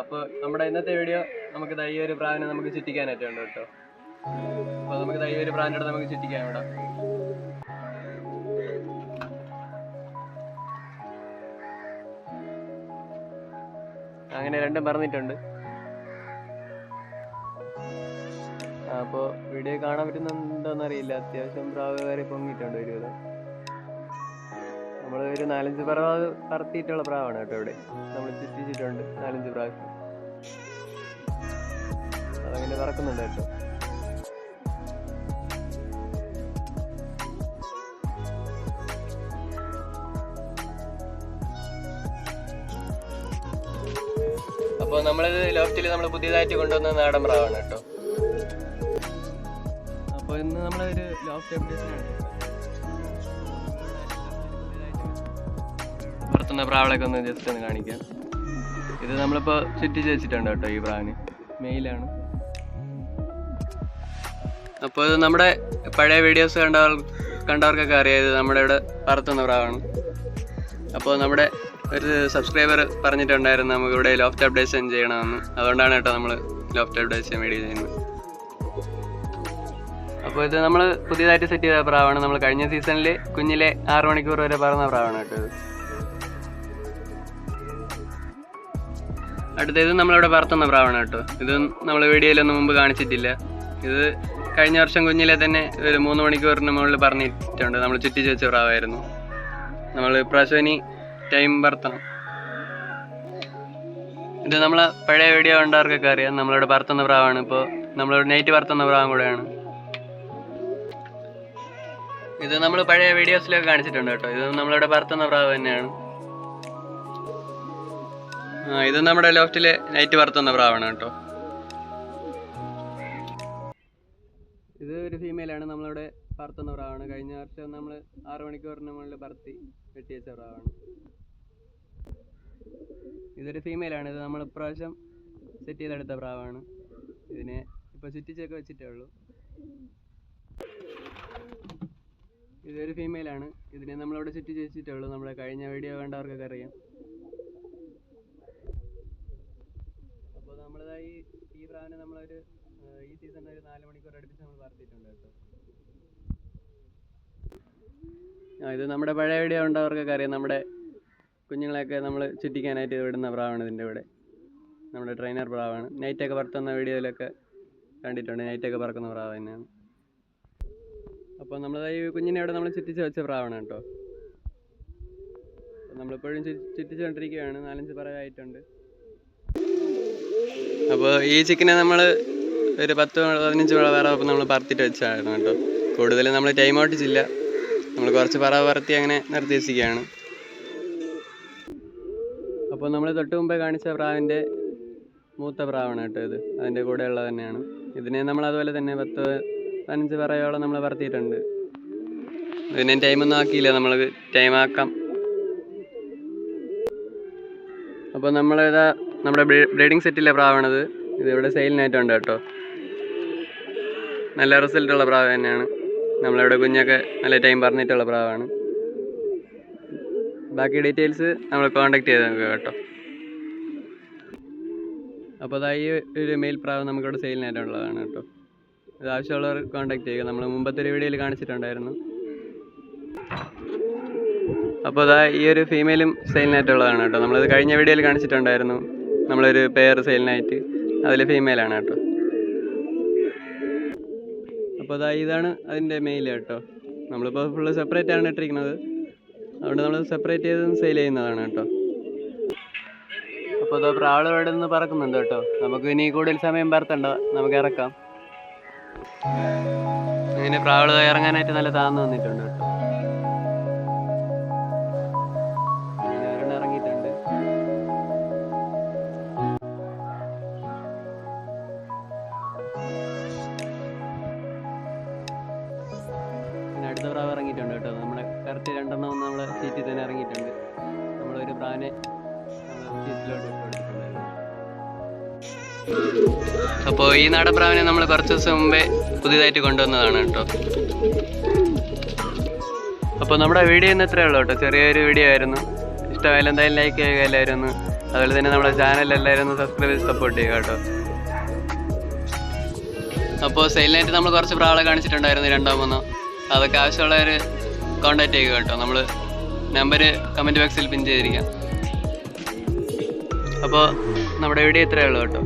അപ്പോൾ നമ്മുടെ ഇന്നത്തെ വീഡിയോ നമുക്ക് ഈ ഒരു പ്രാവിനെ നമുക്ക് ചുറ്റിക്കാനായിട്ടുണ്ട് കേട്ടോ. അപ്പോൾ നമുക്ക് ഈ ഒരു പ്രാവിനോട് നമുക്ക് ചുറ്റിക്കാൻ വിടാം അങ്ങനെ രണ്ടും പറഞ്ഞിട്ടുണ്ട്. അപ്പോൾ വീഡിയോ കാണാൻ പറ്റുന്നുണ്ടോന്ന് അറിയില്ല അത്യാവശ്യം പ്രാവ് വരെ പൊങ്ങിയിട്ടുണ്ട് ഒരു വിധം നമ്മൾ ഒരു നാലഞ്ച് പ്രാവ് പറത്തിയിട്ടുള്ള പ്രാവാണ് കേട്ടോ ഇവിടെ. നമ്മൾ ചുറ്റിച്ചിട്ടുണ്ട് നാലഞ്ച് പ്രാവശ്യം. അതങ്ങനെ പറക്കുന്നുണ്ട് കേട്ടോ. അപ്പോൾ നമ്മളിത് ലോഫ്റ്റിൽ നമ്മൾ പുതിയതായിട്ട് കൊണ്ടുവന്ന നാടൻ പ്രാവാണ് കേട്ടോ. അപ്പോൾ ഇന്ന് നമ്മളൊരു ലോഫ്റ്റ് അപ്ഡേഷനാണ് പുറത്തുനിന്ന് പ്രാവളൊക്കെ ഒന്ന് ജസ്റ്റ് ഒന്ന് കാണിക്കാം. ഇത് നമ്മളിപ്പോൾ ചുറ്റിച്ച് വെച്ചിട്ടുണ്ട് കേട്ടോ ഈ പ്രാവിന്. മെയിലാണ്. അപ്പോൾ ഇത് നമ്മുടെ പഴയ വീഡിയോസ് കണ്ടവർ കണ്ടവർക്കൊക്കെ അറിയാം ഇത് നമ്മുടെ ഇവിടെ പറത്തുന്ന പ്രാവാണ്. അപ്പോൾ നമ്മുടെ ഒരു സബ്സ്ക്രൈബർ പറഞ്ഞിട്ടുണ്ടായിരുന്നു നമുക്ക് ഇവിടെ ലോഫ്റ്റ് അപ്ഡേഷൻ ചെയ്യണമെന്ന്. അതുകൊണ്ടാണ് കേട്ടോ നമ്മൾ ലോഫ്റ്റ് അപ്ഡേഷൻ വീഡിയോ ചെയ്യുന്നത്. അപ്പോൾ ഇത് നമ്മൾ പുതിയതായിട്ട് സെറ്റ് ചെയ്ത പ്രാവാണ്. നമ്മൾ കഴിഞ്ഞ സീസണിൽ കുഞ്ഞിലെ ആറ് മണിക്കൂർ വരെ പറഞ്ഞ പ്രാവാണ് കേട്ടോ അടുത്തത് നമ്മളിവിടെ പറത്തുന്ന പ്രാവാണ് കേട്ടോ. ഇത് നമ്മൾ വീഡിയോയിലൊന്നും മുമ്പ് കാണിച്ചിട്ടില്ല. ഇത് കഴിഞ്ഞ വർഷം കുഞ്ഞിലെ തന്നെ ഒരു മൂന്ന് മണിക്കൂറിന് മുകളിൽ പറഞ്ഞിട്ടുണ്ട്. നമ്മൾ ചുറ്റിച്ച് വെച്ച പ്രാവായിരുന്നു. നമ്മൾ ഇപ്രാവശ്യം ഇനി ടൈം പറത്തണം ഇത് നമ്മളെ പഴയ വീഡിയോ കണ്ടവർക്കൊക്കെ അറിയാം. നമ്മളിവിടെ പറത്തുന്ന പ്രാവാണ്. ഇപ്പോൾ നമ്മളിവിടെ നൈറ്റ് പറത്തുന്ന പ്രാവും കൂടെയാണ്. ഇത് നമ്മൾ പഴയ വീഡിയോസിലൊക്കെ കാണിച്ചിട്ടുണ്ട് കേട്ടോ. ഇത് നമ്മളിവിടെ പറത്തുന്ന പ്രാവ് തന്നെയാണ്. ഇത് നമ്മുടെ ലോഫ്റ്റിലെ നൈറ്റ് പറത്തുന്ന പ്രാവാണ് കേട്ടോ. ഇത് ഒരു ഫീമെയിലാണ് നമ്മളിവിടെ പറത്തുന്ന പ്രാവാണ്. കഴിഞ്ഞ വർഷം നമ്മൾ ആറു മണിക്കൂറിന് മുകളിൽ പറത്തി വെട്ടി വെച്ച പ്രാവാണ്. ഇതൊരു ഫീമെയിലാണ് ഇത് നമ്മൾ ഇപ്രാവശ്യം സെറ്റ് ചെയ്തെടുത്ത പ്രാവാണ്. ഇതിനെ ഇപ്പോൾ ചുറ്റിച്ചൊക്കെ വെച്ചിട്ടേ ഉള്ളൂ. ഇതൊരു ഫീമെയിലാണ് ഇതിനെ നമ്മളിവിടെ ചുറ്റി ചേച്ചിട്ടേ ഉള്ളൂ. നമ്മുടെ കഴിഞ്ഞ വീഡിയോ കണ്ടവർക്കൊക്കെ അറിയാം. നമ്മളിതായി ഈ പ്രാവിനെ നമ്മളൊരു ഈ സീസണിൽ ഒരു നാല് മണിക്കൂർ അടുപ്പിച്ച് നമ്മൾ പറത്തിയിട്ടുണ്ട് കേട്ടോ. ആ ഇത് നമ്മുടെ പഴയ വീഡിയോ ഉണ്ടവർക്കൊക്കെ അറിയാം. നമ്മുടെ കുഞ്ഞുങ്ങളെയൊക്കെ നമ്മൾ ചുറ്റിക്കാനായിട്ട് വിടുന്ന പ്രാവാണ് ഇതിന്റെ ഇവിടെ നമ്മുടെ ട്രെയിനർ പ്രാവാണ്. നൈറ്റൊക്കെ പറത്തുന്ന വീഡിയോയിലൊക്കെ കണ്ടിട്ടുണ്ട്. നൈറ്റൊക്കെ പറക്കുന്ന പ്രാവ് തന്നെയാണ്. അപ്പോൾ നമ്മൾ ഈ കുഞ്ഞിനെ ഇവിടെ നമ്മൾ ചുറ്റിച്ച് വെച്ച പ്രാവാണ് കേട്ടോ. നമ്മളിപ്പോഴും ചുറ്റിച്ചുകൊണ്ടിരിക്കുകയാണ്. നാലഞ്ച് പറവായിട്ടുണ്ട് അപ്പോൾ ഈ ചിക്കനെ നമ്മൾ ഒരു പത്ത് പതിനഞ്ച് പറവ് നമ്മൾ പറത്തിട്ട് വെച്ചായിരുന്നു കേട്ടോ. കൂടുതൽ നമ്മൾ ടൈം ഔട്ടിച്ചില്ല നമ്മൾ കുറച്ച് പറവ് പറത്തി അങ്ങനെ നിർത്തി വെച്ചിരിക്കുകയാണ്. അപ്പോൾ നമ്മൾ തൊട്ട് മുമ്പേ കാണിച്ച പ്രാവിന്റെ മൂത്ത പ്രാവാണ് കേട്ടോ ഇത്. അതിന്റെ കൂടെ ഉള്ളത് തന്നെയാണ്. ഇതിനെ നമ്മൾ അതുപോലെ തന്നെ പത്ത് പതിനഞ്ച് പറയോളം നമ്മൾ പറത്തിയിട്ടുണ്ട്. ഇതിനെ ടൈമൊന്നും ആക്കിയില്ല. നമ്മൾ ടൈം ആക്കാം. അപ്പോൾ നമ്മളിതാ നമ്മുടെ ബ്രീഡിംഗ് സെറ്റിലെ പ്രാവാണിത്. ഇത് ഇവിടെ സെയിലിനായിട്ടുണ്ട് കേട്ടോ. നല്ല റിസൾട്ടുള്ള പ്രാവ് തന്നെയാണ്. നമ്മളിവിടെ കുഞ്ഞൊക്കെ നല്ല ടൈം പറഞ്ഞിട്ടുള്ള പ്രാവാണ്. ബാക്കി ഡീറ്റെയിൽസ് നമ്മൾ കോൺടാക്ട് ചെയ്ത് നോക്കുക കേട്ടോ. അപ്പോൾ അതാ ഈ ഒരു മെയിൽ പ്രാവ് നമുക്കിവിടെ സെയിലിനായിട്ടുള്ളതാണ് കേട്ടോ. ഇത് ആവശ്യമുള്ളവർ കോൺടാക്ട് ചെയ്യുക. നമ്മൾ മുമ്പത്തെ ഒരു വീഡിയോയിൽ കാണിച്ചിട്ടുണ്ടായിരുന്നു. അപ്പോൾ അതാ ഈ ഒരു ഫീമെയിലും സെയിലിനായിട്ടുള്ളതാണ് കേട്ടോ. നമ്മളിത് കഴിഞ്ഞ വീഡിയോയിൽ കാണിച്ചിട്ടുണ്ടായിരുന്നു. നമ്മളൊരു പെയർ സെയിലിനായിട്ട് അതിൽ ഫീമെയിലാണ് കേട്ടോ. അപ്പോൾ അതാ ഇതാണ് അതിന്റെ മെയിൽ കേട്ടോ. നമ്മളിപ്പോൾ ഫുള്ള് സെപ്പറേറ്റ് ആണ് ഇട്ടിരിക്കുന്നത്. അതുകൊണ്ട് നമ്മൾ സെപ്പറേറ്റ് ചെയ്ത് സെയിൽ ചെയ്യുന്നതാണ് കേട്ടോ. അപ്പോൾ അതോ പ്രാവൾ ഇവിടെ നിന്ന് പറക്കുന്നുണ്ട് കേട്ടോ. നമുക്ക് ഇനി കൂടുതൽ സമയം പറത്തണ്ട നമുക്ക് ഇറക്കാം. അങ്ങനെ പ്രാവൾ ഇറങ്ങാനായിട്ട് നല്ല താന്ന് വന്നിട്ടുണ്ട് കേട്ടോ. കറക്റ്റ് രണ്ടെണ്ണം ഒന്ന് നമ്മളെ സീറ്റിൽ തന്നെ ഇറങ്ങിയിട്ടുണ്ട്. നമ്മളൊരു പ്രാനെ അപ്പോ അപ്പോൾ ഈ നാടൻ പ്രാവിനെ നമ്മൾ കുറച്ച് ദിവസം മുമ്പേ പുതിയതായിട്ട് കൊണ്ടുവന്നതാണ് കേട്ടോ. അപ്പോൾ നമ്മുടെ വീഡിയോ ഇന്ന് ഇത്രയേ ഉള്ളൂ കേട്ടോ. ചെറിയൊരു വീഡിയോ ആയിരുന്നു. ഇഷ്ടമായാലും എന്തായാലും ലൈക്ക് ചെയ്യുക എല്ലാവരും ഒന്ന്. അതുപോലെ തന്നെ നമ്മുടെ ചാനൽ എല്ലാവരും ഒന്ന് സബ്സ്ക്രൈബ് ചെയ്ത് സപ്പോർട്ട് ചെയ്യുക കേട്ടോ. അപ്പോൾ സെയിലിനായിട്ട് നമ്മൾ കുറച്ച് പ്രാവളെ കാണിച്ചിട്ടുണ്ടായിരുന്നു രണ്ടോ മൂന്നോ. അതൊക്കെ ആവശ്യമുള്ളവർ കോൺടാക്ട് ചെയ്യുക കേട്ടോ. നമ്മൾ നമ്പർ കമന്റ് ബോക്സിൽ പിൻ ചെയ്തിരിക്കാം. അപ്പോൾ നമ്മുടെ വീഡിയോ ഇത്രയേ ഉള്ളൂ കേട്ടോ.